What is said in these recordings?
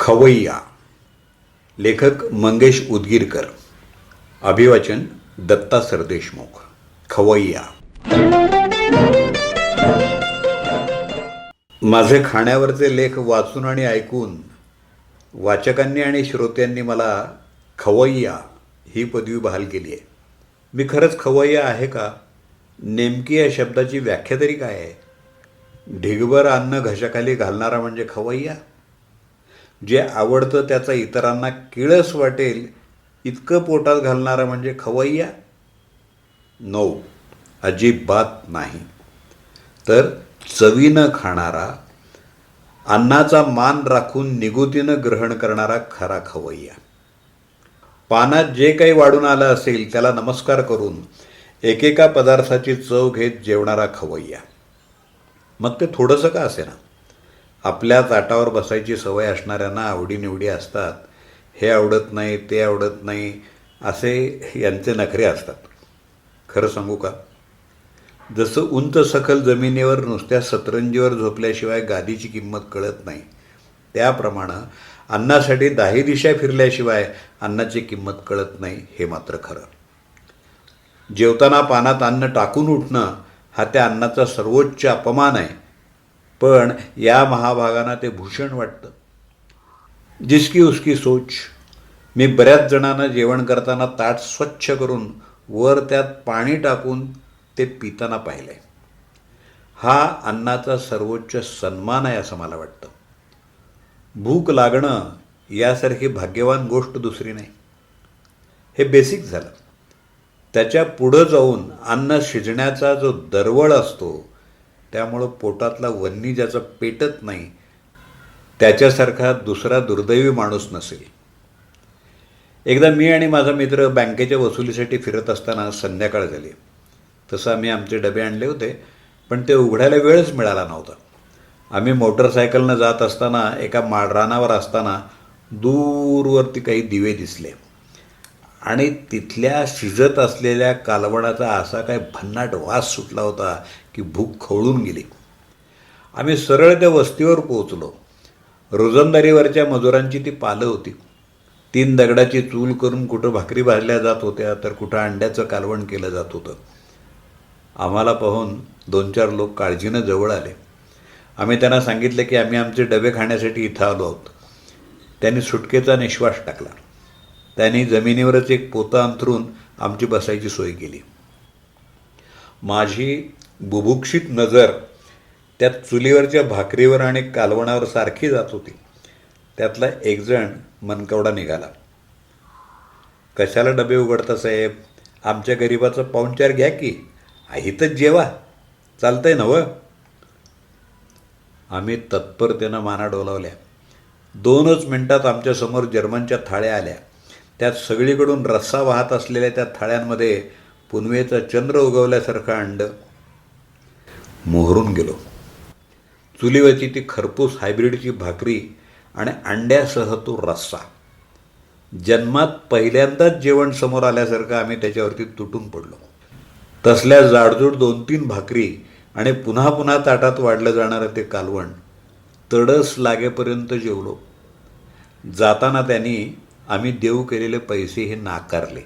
खवय्या लेखक मंगेश उदगीरकर. अभिवाचन दत्ता सरदेशमुख. खवय्या माझे खाण्यावरचे लेख वाचून आणि ऐकून वाचकांनी आणि श्रोत्यांनी मला खवय्या ही पदवी बहाल केली आहे. मी खरंच खवय्या आहे का? नेमकी या शब्दाची व्याख्या तरी काय आहे? ढिगभर अन्न घशाखाली घालणारा म्हणजे खवय्या जे आवडतं त्याचा इतरांना किळस वाटेल इतकं पोटात घालणारा म्हणजे खवय्या? नो अजिबात नाही. तर चवीनं खाणारा अन्नाचा मान राखून निगुतीनं ग्रहण करणारा खरा खवय्या. पानात जे काही वाढून आलं असेल त्याला नमस्कार करून एकेका पदार्थाची चव घेत जेवणारा खवय्या. मग ते थोडंसं का असे ना आपल्या ताटावर बसायची सवय असणाऱ्यांना आवडीनिवडी असतात. हे आवडत नाही ते आवडत नाही असे यांचे नखरे असतात. खरं सांगू का? जसं उंच सखल जमिनीवर नुसत्या सतरंजीवर झोपल्याशिवाय गादीची किंमत कळत नाही. त्याप्रमाणे अन्नासाठी दाही दिशा फिरल्याशिवाय अन्नाची किंमत कळत नाही हे मात्र खरं. जेवताना पानात अन्न टाकून उठणं हा त्या अन्नाचा सर्वोच्च अपमान आहे. पण या महाभागांना ते भूषण वाटतं. जिसकी उसकी सोच. मी बऱ्याच जणांना जेवण करताना ताट स्वच्छ करून वर त्यात पाणी टाकून ते पिताना पाहिलंय हा अन्नाचा सर्वोच्च सन्मान आहे असं मला वाटतं. भूक लागणं यासारखी भाग्यवान गोष्ट दुसरी नाही. हे बेसिक झालं. त्याच्या पुढं जाऊन अन्न शिजण्याचा जो दरवळ असतो त्यामुळं पोटातला वन्नी ज्याचं पेटत नाही त्याच्यासारखा दुसरा दुर्दैवी माणूस नसेल. एकदा मी आणि माझा मित्र बँकेच्या वसुलीसाठी फिरत असताना संध्याकाळ झाली. तसं आम्ही आमचे डबे आणले होते पण ते उघडायला वेळच मिळाला नव्हता. आम्ही मोटरसायकलनं जात असताना एका माळरानावर असताना दूरवरती काही दिवे दिसले. आणि तिथल्या शिजत असलेल्या कालवणाचा असा काय भन्नाट वास सुटला होता की भूक खवळून गेली. आम्ही सरळ त्या वस्तीवर पोहोचलो. रोजंदारीवरच्या मजुरांची ती पालं होती. तीन दगडाची चूल करून कुठं भाकरी भाजल्या जात होत्या तर कुठं अंड्याचं कालवण केलं जात होतं. आम्हाला पाहून दोन चार लोक काळजीनं जवळ आले. आम्ही त्यांना सांगितलं की आम्ही आमचे डबे खाण्यासाठी इथं आलो आहोत. त्यांनी सुटकेचा निश्वास टाकला. त्यांनी जमिनीवरच एक पोतं अंथरून आमची बसायची सोय केली. माझी बुभुक्षित नजर त्या चुलीवरच्या भाकरीवर आणि कालवणावर सारखी जात होती. त्यातला एकजण मनकवडा निघाला. कशाला डबे उघडता साहेब? आमच्या गरीबाचा पाहुणचार घ्या की. तर जेवा. चालतंय नवं आम्ही तत्परतेनं माना डोलावल्या दोनच मिनटात आमच्यासमोर जर्मनच्या थाळ्या आल्या. त्यात सगळीकडून रस्सा वाहत असलेल्या त्या थाळ्यांमध्ये पुनवेचा चंद्र उगवल्यासारखं अंड मोहरून गेलो. चुलीवरची ती खरपूस हायब्रिडची भाकरी आणि अंड्यासह तो रस्सा. जन्मात पहिल्यांदाच जेवण समोर आल्यासारखं आम्ही त्याच्यावरती तुटून पडलो. तसल्या जाडजूड दोन तीन भाकरी आणि पुन्हा पुन्हा ताटात वाढलं जाणारं ते कालवण तडस लागेपर्यंत जेवलो. जाताना त्यांनी आम्ही देऊ केलेले पैसे हे नाकारले.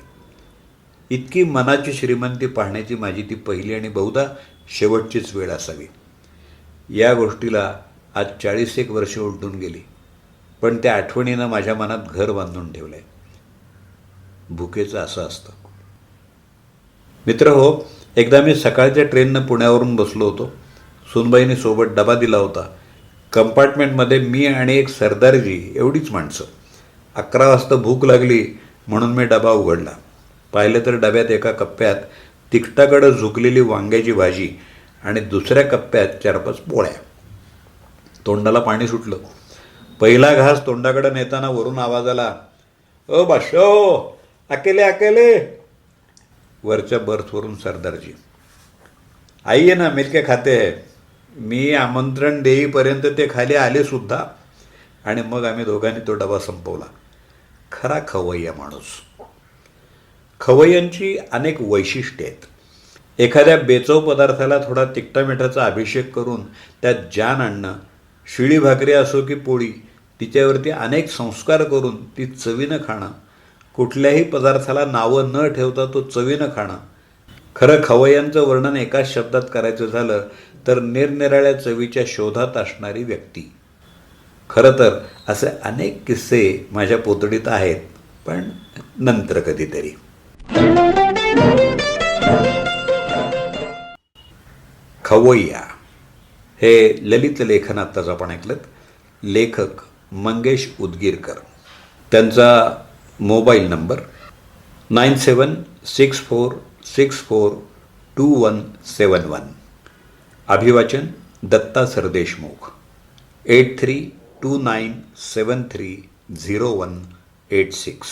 इतकी मनाची श्रीमंती पाहण्याची माझी ती पहिली आणि बहुधा शेवटचीच वेळ असावी. या गोष्टीला आज चाळीस एक वर्ष उलटून गेली. पण त्या आठवणीनं माझ्या मनात घर बांधून ठेवलं आहे भुकेचं असं असतं. मित्र हो एकदा मी सकाळच्या ट्रेननं पुण्यावरून बसलो होतो. सुनबाईने सोबत डबा दिला होता. कंपार्टमेंटमध्ये मी आणि एक सरदारजी एवढीच माणसं. अकरा वाजता भूक लागली म्हणून मी डबा उघडला. पाहिलं तर डब्यात एका कप्प्यात तिखटाकडं झुकलेली वांग्याची भाजी आणि दुसऱ्या कप्प्यात चार पाच पोळ्या. तोंडाला पाणी सुटलं. पहिला घास तोंडाकडे नेताना वरून आवाज आला ओ बाशो अकेले अकेले. वरच्या बर्थवरून सरदारजी आईये ना मिलके खाते मी आमंत्रण देईपर्यंत ते खाली आले सुद्धा आणि मग आम्ही दोघांनी तो डबा संपवला. खरा खवय्या माणूस. खवय्यांची अनेक वैशिष्ट्ये आहेत. एखाद्या बेचव पदार्थाला थोडा तिखटा मिठाचा अभिषेक करून त्यात जान आणणं शिळी भाकरी असो की पोळी तिच्यावरती अनेक संस्कार करून ती चवीनं खाणं कुठल्याही पदार्थाला नावं न ठेवता तो चवीनं खाणं. खरं खवय्यांचं वर्णन एकाच शब्दात करायचं झालं तर निरनिराळ्या चवीच्या शोधात असणारी व्यक्ती. खरं तर असे अनेक किस्से माझ्या पोतडीत आहेत पण नंतर कधीतरी. खवय्या. हे ललित लेखन आत्ताच आपण ऐकलं लेखक मंगेश उदगीरकर. त्यांचा mobile number nine seven six four six four two one seven one. अभिवाचन Datta Sardeshmukh. Eight three two nine seven three zero one eight six